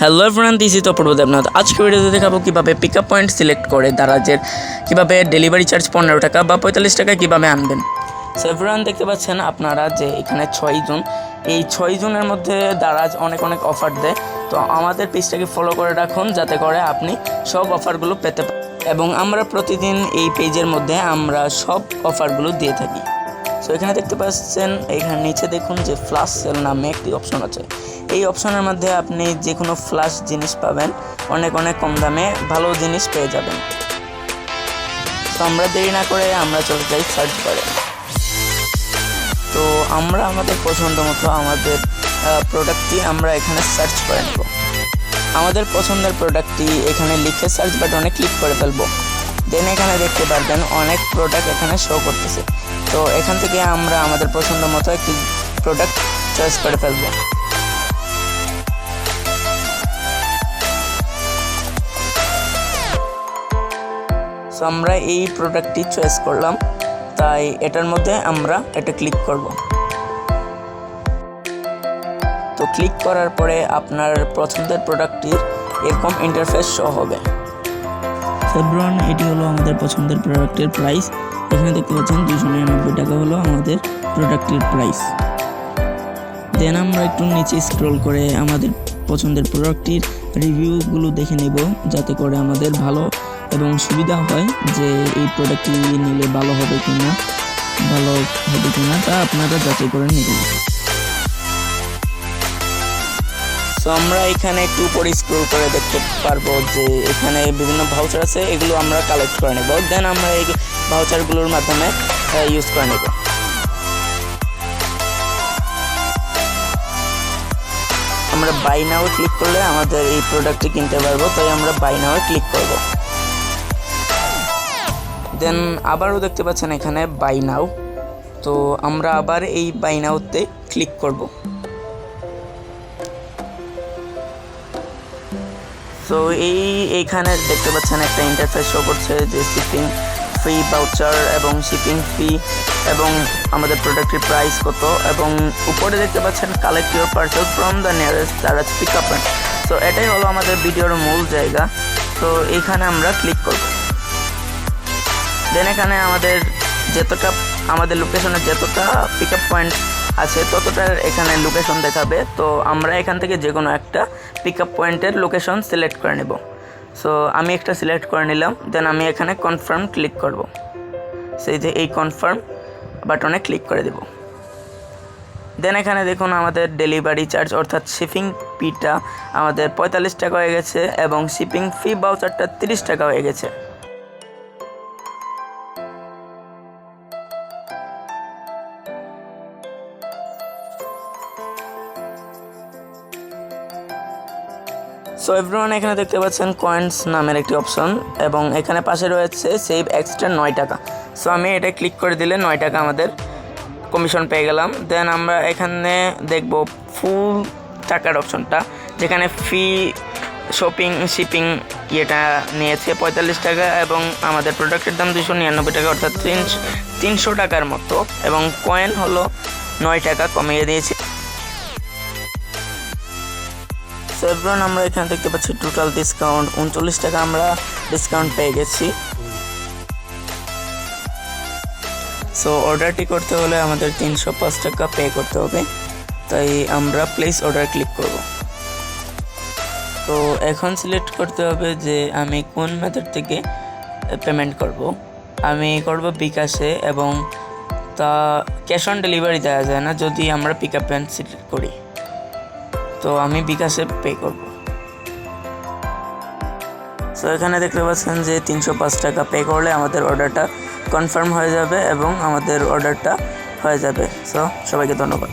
Hello everyone this is Apurba Debnath আজকে ভিডিওতে দেখাবো কীভাবে পিক আপ পয়েন্ট সিলেক্ট করে দারাজের কীভাবে ডেলিভারি চার্জ পনেরো টাকা বা পঁয়তাল্লিশ টাকা কীভাবে আনবেন। সো এভরিওয়ান দেখতে পাচ্ছেন আপনারা যে এখানে ছয় জন। এই ছয় জনের মধ্যে দারাজ অনেক অনেক অফার দেয়। তো আমাদের পেজটাকে ফলো করে রাখুন, যাতে করে আপনি সব অফারগুলো পেতে পারেন। এবং আমরা প্রতিদিন এই পেজের মধ্যে আমরা সব অফারগুলো দিয়ে থাকি। সো এখানে দেখতে পাচ্ছেন, এখানে নিচে দেখুন যে ফ্লাশ সেল নামে একটি অপশন আছে। এই অপশনের মধ্যে আপনি যে কোনো ফ্লাশ জিনিস পাবেন, অনেক অনেক কম দামে ভালো জিনিস পেয়ে যাবেন। তো আমরা দেরি না করে আমরা চলে যাই সার্চ করে তো আমরা আমাদের পছন্দ মতো আমাদের প্রোডাক্টটি আমরা এখানে সার্চ করে নেব। আমাদের পছন্দের প্রোডাক্টটি এখানে লিখে সার্চ বাটনে ক্লিক করে ফেলব। দেন এখানে দেখতে পারবেন অনেক প্রোডাক্ট এখানে শো করতেছে। তো এখান থেকে আমরা আমাদের পছন্দ মতো একটি প্রোডাক্ট চয়েস করে ফেলব। সো আমরা এই প্রোডাক্টটি চয়েস করলাম। তাই এটার মধ্যে আমরা এটা ক্লিক করব। তো ক্লিক করার পরে আপনার পছন্দের প্রোডাক্টটির এরকম ইন্টারফেস শো হবে। ফেব্রুয়ান এটি হলো আমাদের পছন্দের প্রোডাক্টের প্রাইস এখানে দেখতে পাচ্ছেন দুশো নিরানব্বই টাকা হলো আমাদের প্রোডাক্টের প্রাইস দেন আমরা একটু নিচে স্ক্রল করে আমাদের পছন্দের প্রোডাক্টটির রিভিউগুলো দেখে নেব, যাতে করে আমাদের ভালো এবং সুবিধা হয় যে এই প্রোডাক্টটি নিলে ভালো হবে কিনা, ভালো হবে কিনা তা আপনারা যাচাই করে নেবেন। সো আমরা এখানে একটু উপরে স্ক্রল করে দেখতে পারব যে এখানে বিভিন্ন ভাউচার আছে, এগুলো আমরা কালেক্ট করে নেব। দেন আমরা এই ভাউচারগুলোর মাধ্যমে ইউজ করে নেব। আমরা বাই নাও ক্লিক করলে আমাদের এই প্রোডাক্টটি কিনতে পারব, তাই আমরা বাই নাও ক্লিক করব। দেন আবারও দেখতে পাচ্ছেন এখানে বাই নাও তো আমরা আবার এই বাই নাওতে ক্লিক করব। তো এই, এইখানে দেখতে পাচ্ছেন একটা ইন্টারফেস শো করছে যে শিপিং ফ্রি বাউচার এবং শিপিং ফি এবং আমাদের প্রোডাক্টের প্রাইস কত এবং উপরে দেখতে পাচ্ছেন collect your parcel from the nearest Daraz pick up তো এটাই হলো আমাদের ভিডিওর মূল জায়গা। তো এইখানে আমরা ক্লিক করব। দেন এখানে আমাদের যতটা, আমাদের লোকেশনের যতটা পিক আপ পয়েন্ট আছে ততটার এখানে লোকেশন দেখাবে। তো আমরা এখান থেকে যে কোনো একটা পিক আপ পয়েন্টের লোকেশন সিলেক্ট করে নেব। সো আমি একটা সিলেক্ট করে নিলাম দেন আমি এখানে কনফার্ম ক্লিক করব। সেই যে এই কনফার্ম বাটনে ক্লিক করে দেব। দেন এখানে দেখুন আমাদের ডেলিভারি চার্জ অর্থাৎ শিপিং ফিটা আমাদের পঁয়তাল্লিশ টাকা হয়ে গেছে এবং শিপিং ফি বাউচারটা তিরিশ টাকা হয়ে গেছে। সো এভরিওয়ান এখানে দেখতে পাচ্ছেন কয়েন্স নামের একটি অপশন এবং এখানে পাশে রয়েছে সেভ এক্সট্রা নয় টাকা। সো আমি এটা ক্লিক করে দিলে নয় টাকা আমাদের কমিশন পেয়ে গেলাম। দেন আমরা এখানে দেখব ফুল টাকার অপশনটা যেখানে ফি শপিং শিপিং ইয়েটা নিয়েছে পঁয়তাল্লিশ টাকা এবং আমাদের প্রোডাক্টের দাম দুশো নিরানব্বই টাকা, অর্থাৎ তিনশো টাকার মতো এবং কয়েন হলো নয় টাকা কমিয়ে দিয়েছে। সেভরন আমরা এখানে দেখতে পাচ্ছি টোটাল ডিসকাউন্ট উনচল্লিশ টাকা আমরা ডিসকাউন্ট পেয়ে গেছি। সো অর্ডারটি করতে হলে আমাদের তিনশো পাঁচ টাকা পে করতে হবে। তাই আমরা প্লেস অর্ডার ক্লিক করব। তো এখন সিলেক্ট করতে হবে যে আমি কোন মেথড থেকে পেমেন্ট করব। আমি করব বিকাশে এবং তা ক্যাশ অন ডেলিভারি দেওয়া যায় না, যদি আমরা পিক আপ অ্যান্ড সিলেক্ট করি। তো আমি বিকাশে পে করব। সো এখানে দেখতে পাচ্ছেন যে তিনশো পাঁচ টাকা পে করলে আমাদের অর্ডারটা কনফার্ম হয়ে যাবে এবং আমাদের অর্ডারটা হয়ে যাবে। সো সবাইকে ধন্যবাদ।